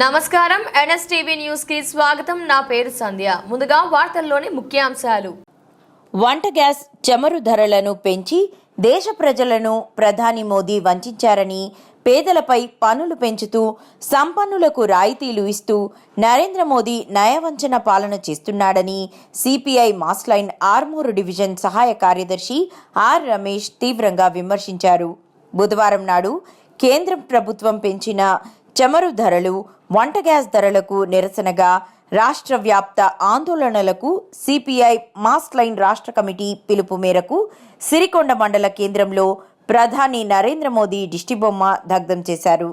నమస్కారం. ఎన్ఎస్టీవీ న్యూస్కి స్వాగతం. నా పేరు సంధ్య. ముందుగా వార్తల్లోని ముఖ్యాంశాలు. వంట గ్యాస్ చమురు ధరలను పెంచి దేశ ప్రజలను ప్రధాని మోదీ వంచారని పేదలపై పన్నులు పెంచుతూ సంపన్నులకు రాయితీలు ఇస్తూ నరేంద్ర మోదీ నయవంచన పాలన చేస్తున్నాడని సిపిఐ మాస్లైన్ ఆర్మూరు డివిజన్ సహాయ కార్యదర్శి ఆర్ రమేష్ తీవ్రంగా విమర్శించారు. బుధవారం నాడు కేంద్ర ప్రభుత్వం పెంచిన చమురు ధరలు వంట గ్యాస్ ధరలకు నిరసనగా రాష్ట్ర వ్యాప్త ఆందోళనలకు సిపిఐ మాస్ లైన్ రాష్ట్ర కమిటీ పిలుపు మేరకు సిరికొండ మండల కేంద్రంలో ప్రధాని నరేంద్ర మోదీ దిష్టిబొమ్మ దగ్ధం చేశారు.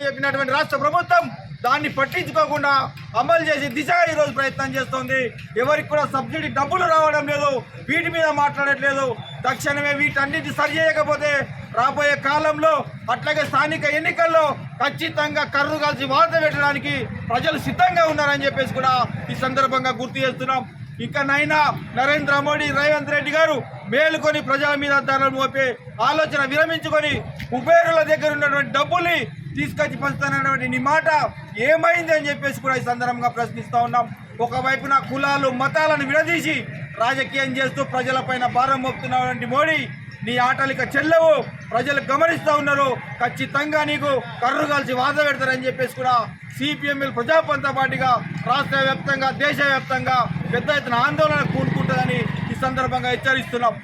చెప్పినటువంటి రాష్ట్ర ప్రభుత్వం దాన్ని పట్టించుకోకుండా అమలు చేసే దిశగా ఈరోజు ప్రయత్నం చేస్తోంది. ఎవరికి కూడా సబ్సిడీ డబ్బులు రావడం లేదు. వీటి మీద మాట్లాడట్లేదు. తక్షణమే వీటన్నిటి సరి చేయకపోతే రాబోయే కాలంలో అట్లాగే స్థానిక ఎన్నికల్లో ఖచ్చితంగా కర్రు కలిసి వార్త పెట్టడానికి ప్రజలు సిద్ధంగా ఉన్నారని చెప్పేసి కూడా ఈ సందర్భంగా గుర్తు చేస్తున్నాం. ఇకనైనా నరేంద్ర మోడీ రేవంత్ రెడ్డి గారు మేలుకొని ప్రజల మీద ధరలు మోపే ఆలోచన విరమించుకొని కుబేరుల దగ్గర ఉన్నటువంటి డబ్బుల్ని తీసుకొచ్చి పంచుతానన్నటువంటి నీ మాట ఏమైంది అని చెప్పేసి కూడా ఈ సందర్భంగా ప్రశ్నిస్తూ ఉన్నాం. ఒకవైపున కులాలు మతాలను విడదీసి రాజకీయం చేస్తూ ప్రజలపైన భారం మోపుతున్నటువంటి మోడీ నీ ఆటలిక చెల్లవు. ప్రజలు గమనిస్తూ ఉన్నారు. ఖచ్చితంగా నీకు కర్రు కలిసి వాద పెడతారని చెప్పేసి కూడా సిపిఎంఎల్ ప్రజాపంత పార్టీగా రాష్ట్ర వ్యాప్తంగా దేశవ్యాప్తంగా పెద్ద ఎత్తున ఆందోళన కూడుకుంటుందని ఈ సందర్భంగా హెచ్చరిస్తున్నాం.